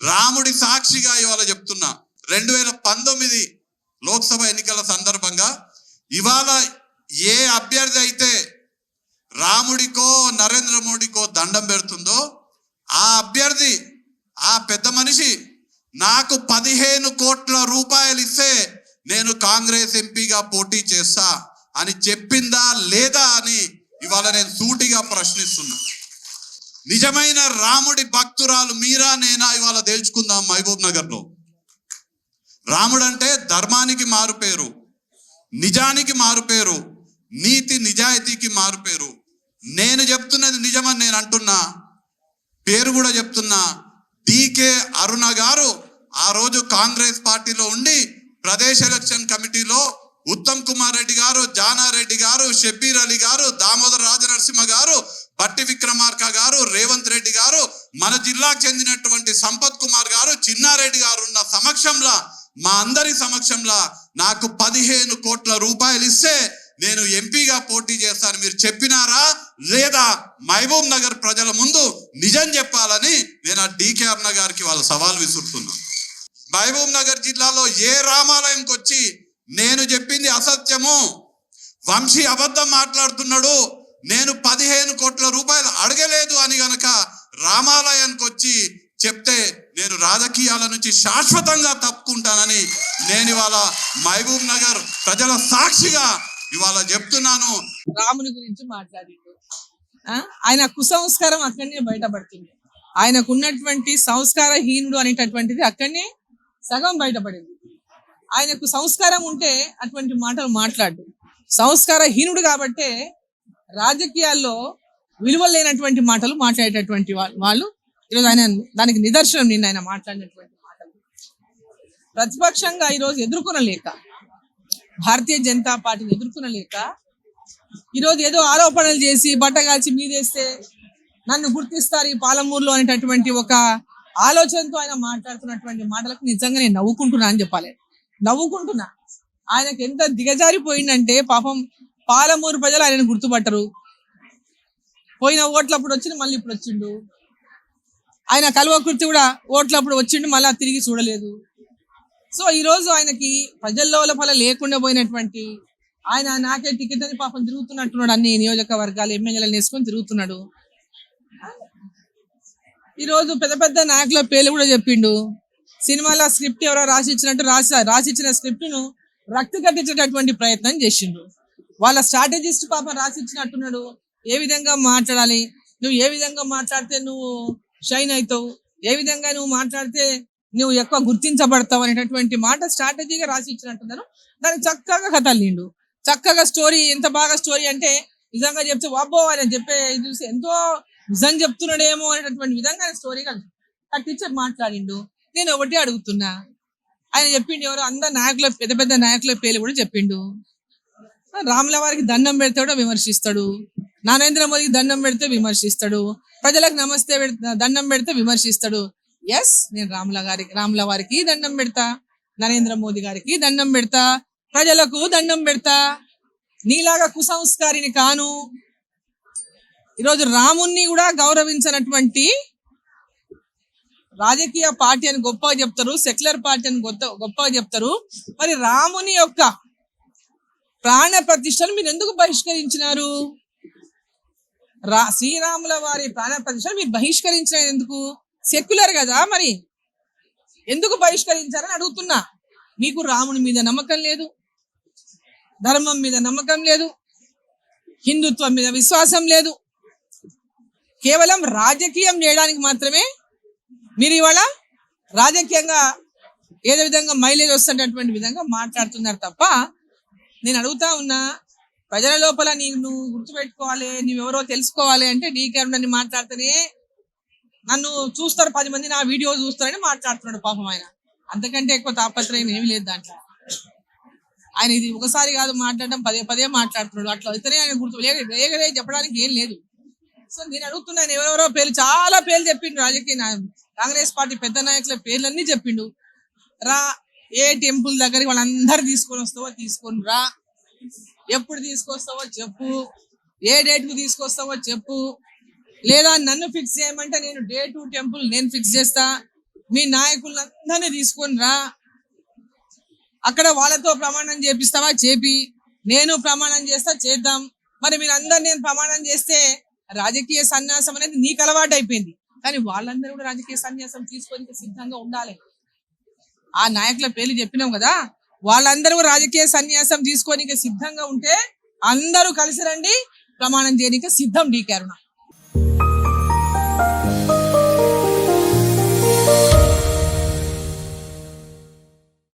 రాముడి సాక్షిగా ఇవాళ చెప్తున్నా. రెండు వేల పంతొమ్మిది లోక్సభ ఎన్నికల సందర్భంగా ఇవాళ ఏ అభ్యర్థి అయితే రాముడికో నరేంద్ర మోడీకో దండం పెడుతుందో ఆ అభ్యర్థి ఆ పెద్ద మనిషి నాకు పదిహేను కోట్ల రూపాయలు ఇస్తే నేను కాంగ్రెస్ ఎంపీగా పోటీ చేస్తా అని చెప్పిందా లేదా అని ఇవాళ నేను సూటిగా ప్రశ్నిస్తున్నా. నిజమైన రాముడి భక్తురాలు మీరా నేనా ఇవాళ తేల్చుకుందాం మహబూబ్ నగర్లో. రాముడు అంటే ధర్మానికి మారు పేరు నిజానికి మారు పేరు నీతి నిజాయితీకి మారు పేరు నేను చెప్తున్నది నిజమని నేను అంటున్నా పేరు కూడా చెప్తున్నా. డికే అరుణ గారు ఆ రోజు కాంగ్రెస్ పార్టీలో ఉండి ప్రదేశ్ ఎలక్షన్ కమిటీలో ఉత్తమ్ కుమార్ రెడ్డి గారు జానారెడ్డి గారు షబ్బీర్ అలీ గారు దామోదర రాజనరసింహ గారు బట్టి విక్రమార్క గారు రేవంత్ రెడ్డి గారు మన జిల్లాకు చెందినటువంటి సంపత్ కుమార్ గారు చిన్నారెడ్డి గారు ఉన్న సమక్షంలో మా అందరి సమక్షంలో నాకు పదిహేను కోట్ల రూపాయలు ఇస్తే నేను ఎంపీగా పోటీ చేస్తాను. మీరు చెప్పినారా? లేదా మహబూబ్ నగర్ ప్రజల ముందు నిజం చెప్పాలని నేను ఆ డీకే అన్న గారికి వాళ్ళ సవాల్ విసురుతున్నాను మహబూబ్ నగర్ జిల్లాలో ఏ రామాలయంకి వచ్చి నేను చెప్పింది అసత్యము? వంశీ అబద్ధం మాట్లాడుతున్నాడు. నేను పదిహేను కోట్ల రూపాయలు అడగలేదు అని గనక రామాలయానికి వచ్చి చెప్తే నేను రాజకీయాల నుంచి శాశ్వతంగా తప్పుకుంటానని నేను ఇవాళ మహబూబ్ నగర్ ప్రజల సాక్షిగా ఇవాళ చెప్తున్నాను. రాముని గురించి మాట్లాడిండు. ఆయన కుసంస్కారం అక్కడనే బయటపడుతుంది. ఆయనకు ఉన్నటువంటి సంస్కారహీనుడు అనేటటువంటిది అక్కడనే సగం బయటపడింది. ఆయనకు సంస్కారం ఉంటే అటువంటి మాటలు మాట్లాడు. సంస్కారహీనుడు కాబట్టే రాజకీయాల్లో విలువ లేనటువంటి మాటలు మాట్లాడేటటువంటి వాళ్ళు. ఈరోజు ఆయన దానికి నిదర్శనం నిన్న ఆయన మాట్లాడినటువంటి మాటలు. ప్రతిపక్షంగా ఈరోజు ఎదుర్కొనలేక భారతీయ జనతా పార్టీని ఎదుర్కొనలేక ఈరోజు ఏదో ఆరోపణలు చేసి బట్టగాల్చి మీదేస్తే నన్ను గుర్తిస్తారు ఈ పాలమూరులో అనేటటువంటి ఒక ఆలోచనతో ఆయన మాట్లాడుతున్నటువంటి మాటలకు నిజంగా నేను నవ్వుకుంటున్నా అని చెప్పాలి. నవ్వుకుంటున్నా. ఆయనకు ఎంత దిగజారిపోయిందంటే పాపం పాలమూరు ప్రజలు ఆయనను గుర్తుపట్టరు. పోయిన ఓట్లప్పుడు వచ్చి మళ్ళీ ఇప్పుడు వచ్చిండు. ఆయన కల్వకుర్తి కూడా ఓట్లప్పుడు వచ్చిండు మళ్ళీ తిరిగి చూడలేదు. సో ఈ రోజు ఆయనకి ప్రజల్లో లోపల లేకుండా పోయినటువంటి ఆయన నాకే టికెట్ అని పాపం తిరుగుతున్నట్టున్నాడు అన్ని నియోజకవర్గాలు ఎమ్మెల్యేలను వేసుకొని తిరుగుతున్నాడు. ఈ రోజు పెద్ద పెద్ద నాయకుల పేర్లు కూడా చెప్పిండు. సినిమాలో స్క్రిప్ట్ ఎవరో రాసి ఇచ్చినట్టు రాసి రాసి ఇచ్చిన స్క్రిప్ట్ను రక్తి కట్టించేటటువంటి ప్రయత్నం చేసిండు. వాళ్ళ స్ట్రాటజిస్ట్ పాపం రాసిచ్చినట్టున్నాడు. ఏ విధంగా మాట్లాడాలి? నువ్వు ఏ విధంగా మాట్లాడితే నువ్వు షైన్ అవుతావు? ఏ విధంగా నువ్వు మాట్లాడితే నువ్వు ఎక్కువ గుర్తించబడతావు అనేటటువంటి మాట స్ట్రాటజీగా రాసి ఇచ్చినట్టున్నారు దాన్ని చక్కగా కథ అల్లిండు చక్కగా స్టోరీ ఎంత బాగా స్టోరీ అంటే నిజంగా చెప్తే వాబో అని చెప్పే ఇది చూసి ఎంతో నిజం చెప్తున్నాడేమో అనేటటువంటి విధంగా స్టోరీ కట్టించి మాట్లాడిండు. నేను ఒకటి అడుగుతున్నా. ఆయన చెప్పిండు ఎవరు అందరు నాయకుల పెద్ద పెద్ద నాయకుల పేర్లు కూడా చెప్పిండు. రాముల వారికి దండం పెడితే కూడా విమర్శిస్తాడు. నరేంద్ర మోదీకి దండం పెడితే విమర్శిస్తాడు. ప్రజలకు నమస్తే దండం పెడితే విమర్శిస్తాడు. ఎస్ నేను రాముల గారికి రాముల వారికి దండం పెడతా. నరేంద్ర మోదీ గారికి దండం పెడతా. ప్రజలకు దండం పెడతా. నీలాగా కుసంస్కారిని కాను. ఈరోజు రాముణ్ణి కూడా గౌరవించినటువంటి రాజకీయ పార్టీ అని గొప్పగా చెప్తారు. సెక్యులర్ పార్టీ అని గొప్ప గొప్పగా చెప్తారు. మరి రాముని యొక్క ప్రాణ ప్రతిష్టను మీరు ఎందుకు బహిష్కరించినారు? రా శ్రీరాముల వారి ప్రాణ ప్రతిష్టను మీరు బహిష్కరించిన ఎందుకు? సెక్యులర్ కదా మరి. ఎందుకు బహిష్కరించారని అడుగుతున్నా. మీకు రాముని మీద నమ్మకం లేదు. ధర్మం మీద నమ్మకం లేదు. హిందుత్వం మీద విశ్వాసం లేదు. కేవలం రాజకీయం చేయడానికి మాత్రమే మీరు ఇవాళ రాజకీయంగా ఏదో విధంగా మైలేజ్ వస్తున్నటువంటి విధంగా మాట్లాడుతున్నారు తప్ప నేను అడుగుతా ఉన్నా ప్రజల లోపల నీ నువ్వు గుర్తుపెట్టుకోవాలి నువ్వెవరో తెలుసుకోవాలి అంటే డీకే ఉండని మాట్లాడితేనే నన్ను చూస్తారు పది మంది నా వీడియో చూస్తారని మాట్లాడుతున్నాడు పాపం ఆయన. అంతకంటే ఎక్కువ తాపత్రయం ఏమీ లేదు దాంట్లో. ఆయన ఇది ఒకసారి కాదు మాట్లాడడం పదే పదే మాట్లాడుతున్నాడు. అట్లా అయితేనే ఆయన గుర్తు లేక వేగరే చెప్పడానికి ఏం లేదు. సో నేను అడుగుతున్నాను ఎవరెవరో పేర్లు చాలా పేర్లు చెప్పిండు రాజకీయ కాంగ్రెస్ పార్టీ పెద్ద నాయకుల పేర్లన్నీ చెప్పిండు. రా ఏ టెంపుల్ దగ్గరికి వాళ్ళందరూ తీసుకొని వస్తావో తీసుకొని రా. ఎప్పుడు తీసుకొస్తావో చెప్పు. ఏ డేట్కి తీసుకొస్తావో చెప్పు. లేదా నన్ను ఫిక్స్ చేయమంటే నేను డే టు టెంపుల్ నేను ఫిక్స్ చేస్తా. మీ నాయకులందరినీ తీసుకొని రా. అక్కడ వాళ్ళతో ప్రమాణం చేపిస్తావా చేపి. నేను ప్రమాణం చేస్తా చేద్దాం. మరి మీరందరు నేను ప్రమాణం చేస్తే రాజకీయ సన్యాసం అనేది నీకు అలవాటు అయిపోయింది కానీ వాళ్ళందరూ కూడా రాజకీయ సన్యాసం తీసుకొని సిద్ధంగా ఉండాలి. ఆ నాయకుల పేర్లు చెప్పినాం కదా వాళ్ళందరూ రాజకీయ సన్యాసం తీసుకొని సిద్ధంగా ఉంటే అందరూ కలిసి రండి ప్రమాణం చేయడానికి సిద్ధం డీ